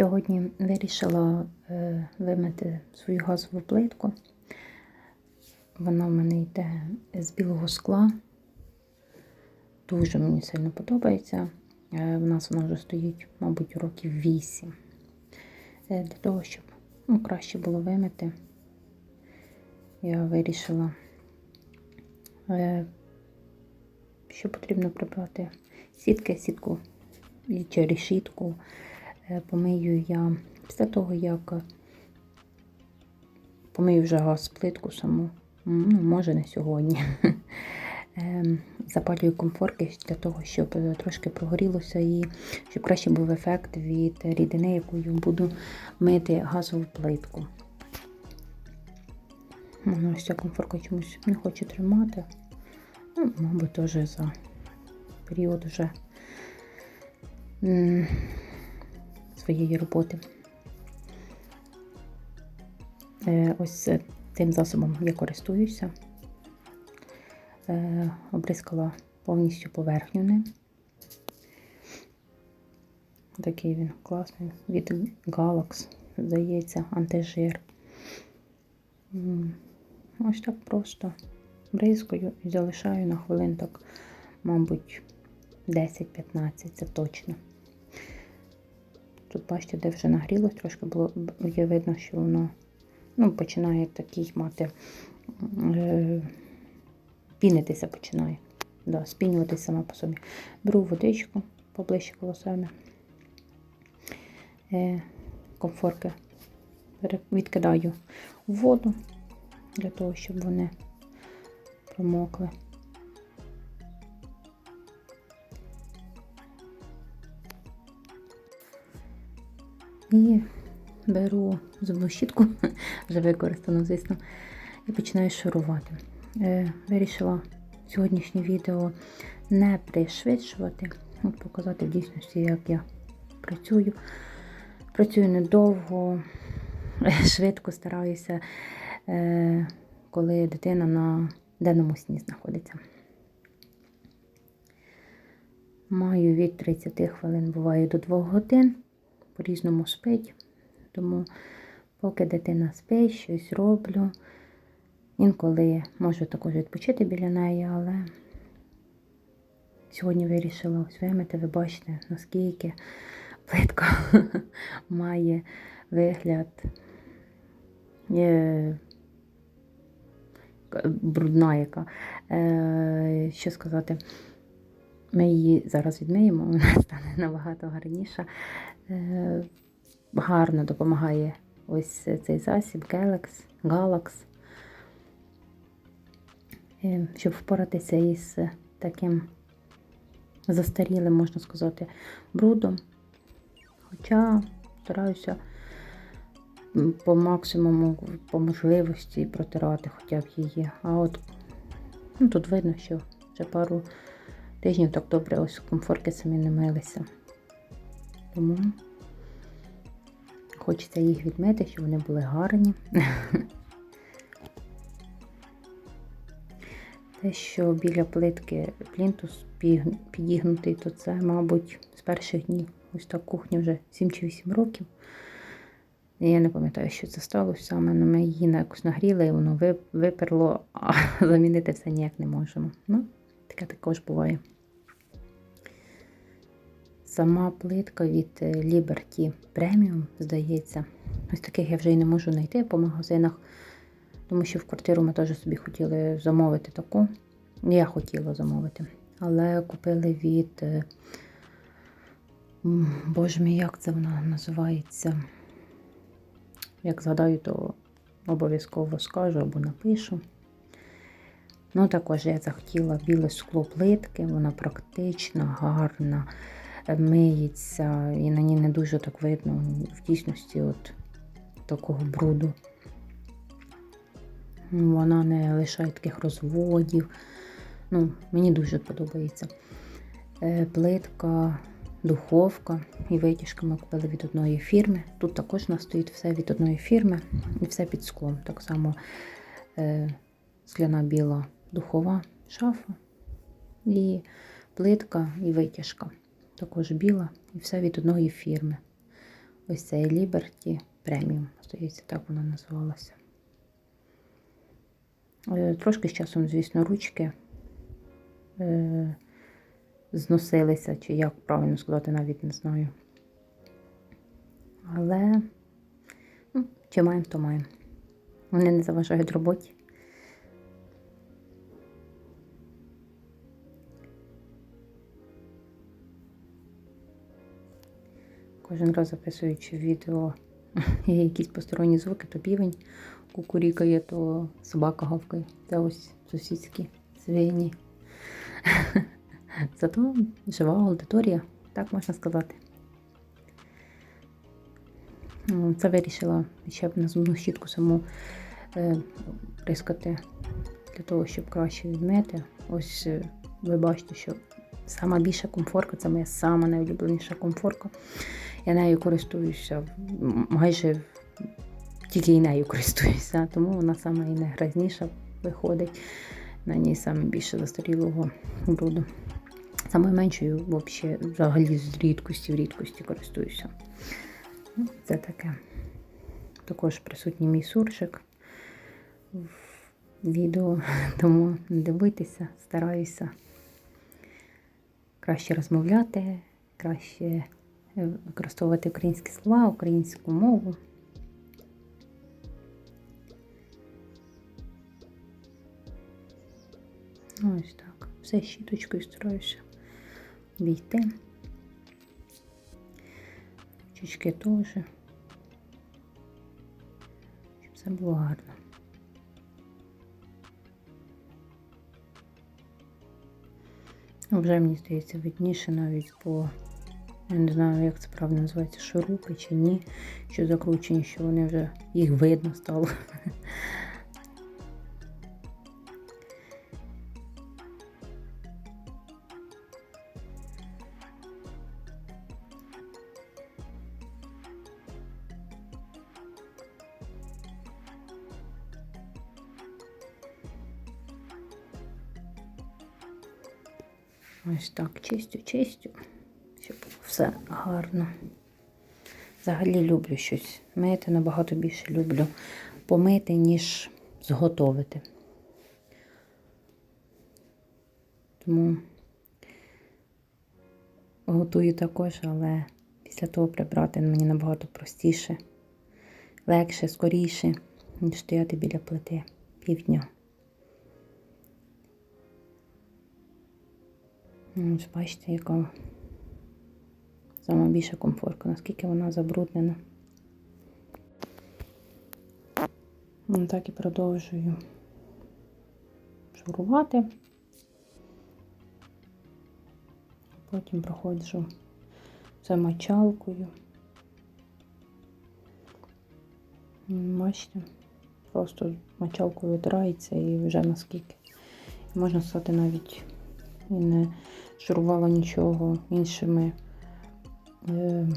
Сьогодні вирішила е, вимити свою газову плитку. Вона в мене йде з білого скла. Дуже мені сильно подобається. Е, В нас вона вже стоїть, мабуть, років 8. Е, Для того, щоб ну, краще було вимити, я вирішила, що потрібно прибрати сітки, сітку чи решітку. Е, Помию я після того, як помию вже газ плитку саму. Ну, може не сьогодні. Ем, Запалюю комфорки для того, щоб е, трошки прогорілося і щоб краще був ефект від рідини, якою буду мити газову плитку. Вона ось ця комфорка чомусь не хоче тримати. Ну, мабуть, теж за період вже своєї роботи. Е, Ось тим засобом я користуюся. Е, Обрискала повністю поверхню ним. Такий він класний. Від Galax, здається, антижир. Ось так просто бризкою і залишаю на хвилин так, мабуть, 10-15, це точно. Тут, бачите, де вже нагрілось, трошки було є видно, що воно ну, починає такий мати е, пінитися починає. Да, спінюватися сама по собі. Беру водичку поближче колосами. Е, комфорки відкидаю в воду для того, щоб вони промокли. І беру зубну щітку, вже використано, звісно, і починаю шурувати. Е, вирішила сьогоднішнє відео не пришвидшувати, от показати в дійсності, як я працюю. Працюю недовго, швидко стараюся, е, коли дитина на денному сні знаходиться. Маю від 30 хвилин, буває до 2 годин, по-різному спить. Тому, поки дитина спить, щось роблю. Інколи можу також відпочити біля неї, але сьогодні вирішила ось вимити. Ви бачите, наскільки плитка має вигляд е, брудна яка. Е, Що сказати? Ми її зараз відмиємо, вона стане набагато гарніша. Е, Гарно допомагає ось цей засіб Galax, Galax, Е, щоб впоратися із таким застарілим, можна сказати, брудом. Хоча стараюся по максимуму, по можливості протирати хоча б її. А от ну, тут видно, що вже пару тижнів так добре ось комфорки самі не милися. Тому хочеться їх відмити, щоб вони були гарні. Те, що біля плитки плінтус підігнутий, то це, мабуть, з перших днів. Ось так кухня вже 7 чи 8 років. Я не пам'ятаю, що це сталося саме. але Ми її якось нагріли, і воно виперло, а замінити все ніяк не можемо. Ну, таке також буває. Сама плитка від е, Liberty Premium, здається. Ось таких я вже й не можу знайти по магазинах, тому що в квартиру ми теж собі хотіли замовити таку. Я хотіла замовити, але купили від. е, Боже мій, як це вона називається? Як згадаю, то обов'язково скажу або напишу. Ну, також я захотіла біле скло плитки, вона практична, гарна, миється, і на ній не дуже так видно в дійсності от такого бруду. Вона не лишає таких розводів. Ну, мені дуже подобається. Е, Плитка, духовка і витяжка ми купили від одної фірми. Тут також у нас стоїть все від одної фірми і все під склом. Так само е, скляна біла духова шафа і плитка і витяжка. Також біла і все від одної фірми. ось цей Liberty Premium. Здається, так вона називалася. Е, Трошки з часом, звісно, ручки е, зносилися, чи як правильно сказати, навіть не знаю. Але ну, чи маємо, то маємо. Вони не заважають роботі. Кожен раз записуючи відео є якісь посторонні звуки, то півень кукурікає, то собака гавкає. Це ось сусідські свині. Зато жива аудиторія, так можна сказати. Ну, Це вирішила ще б на зубну щітку саму е, прискати для того, щоб краще відмити. Ось е, ви бачите, що сама більша комфорка це моя найулюбленіша комфорка. Я нею користуюся майже тільки нею користуюся, тому вона сама і найгрязніша виходить. На ній саме більше застарілого бруду. Самою меншою взагалі, з рідкості в рідкості користуюся. Ну, Це таке. Також присутній мій суржик в відео, тому не дивитися, стараюся краще розмовляти, краще використовувати українські слова, українську мову. Ось так. Все щіточкою стараюся обійти. Чучки теж. Щоб все було гарно. Вже мені здається видніше навіть по, я не знаю, як це правильно називається, шурупи чи ні, що закручені, що вони вже їх видно стало. Ось так, чистю, чистю, все гарно. Взагалі люблю щось мити, набагато більше люблю помити, ніж зготовити. Тому готую також, але після того прибрати мені набагато простіше, легше, скоріше, ніж стояти біля плити півдня. Ну, бачите, яка сама більша комфортка, наскільки вона забруднена. Ну, Так і продовжую шурувати. Потім проходжу це мочалкою. Бачите, просто мочалкою витирається і вже наскільки. Можна сказати навіть і не шурувала нічого іншими, ну,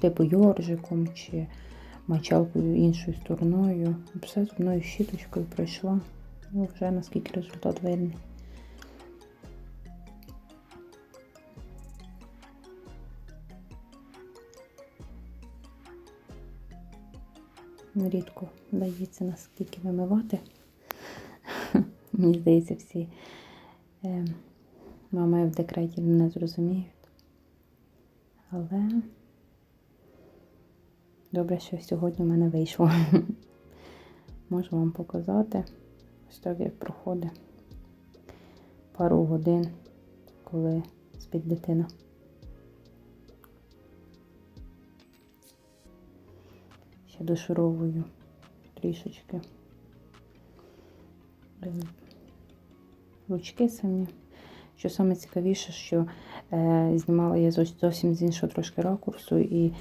типу йоржиком чи мочалкою іншою стороною. Все з одною щіточкою пройшла. Ну, вже наскільки результат видний. Рідко вдається наскільки вимивати. Мені здається, всі е, мами в декреті не зрозуміють. Але добре, що сьогодні в мене вийшло. Можу вам показати. Ось так як проходить пару годин, коли спить дитина. Ще дошуровую трішечки. Ручки самі. Що саме цікавіше, що е, знімала я зовсім- з іншого трошки ракурсу, і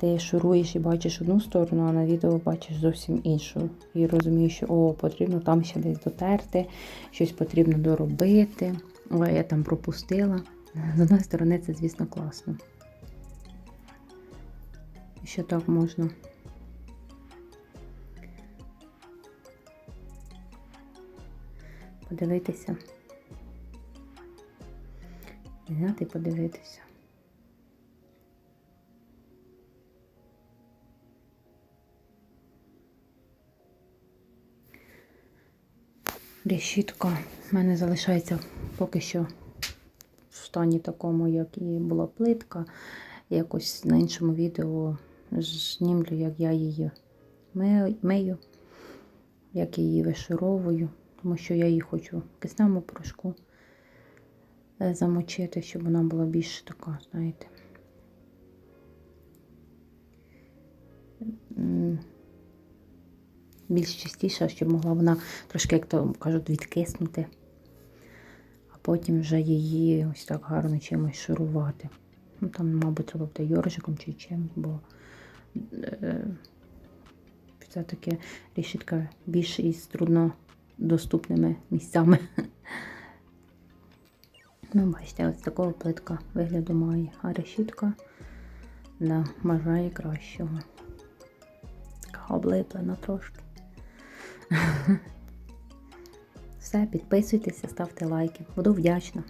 ти шуруєш і бачиш одну сторону, а на відео бачиш зовсім іншу. І розумієш, що о, потрібно там ще десь дотерти, щось потрібно доробити. Ой, я там пропустила. З одної сторони, це, звісно, класно. Що так можна. Подивитися зняти і подивитися. Решітка в мене залишається поки що в стані такому, як і була плитка. Якось на іншому відео знімлю, як я її мию, як я її вишуровую, тому що я її хочу в кисневому порошку замочити, щоб вона була більш така, знаєте. Більш чистіша, щоб могла вона трошки, як то кажуть, відкиснути, а потім вже її ось так гарно чимось шурувати. Ну, там, мабуть, треба буде йоржиком чи чим, бо е, все-таки рішітка більш із труднодоступними місцями. Ну, бачите, ось такого плитка вигляду має. А решітка да, бажає кращого. Така облиплена трошки. Все, підписуйтеся, ставте лайки. Буду вдячна.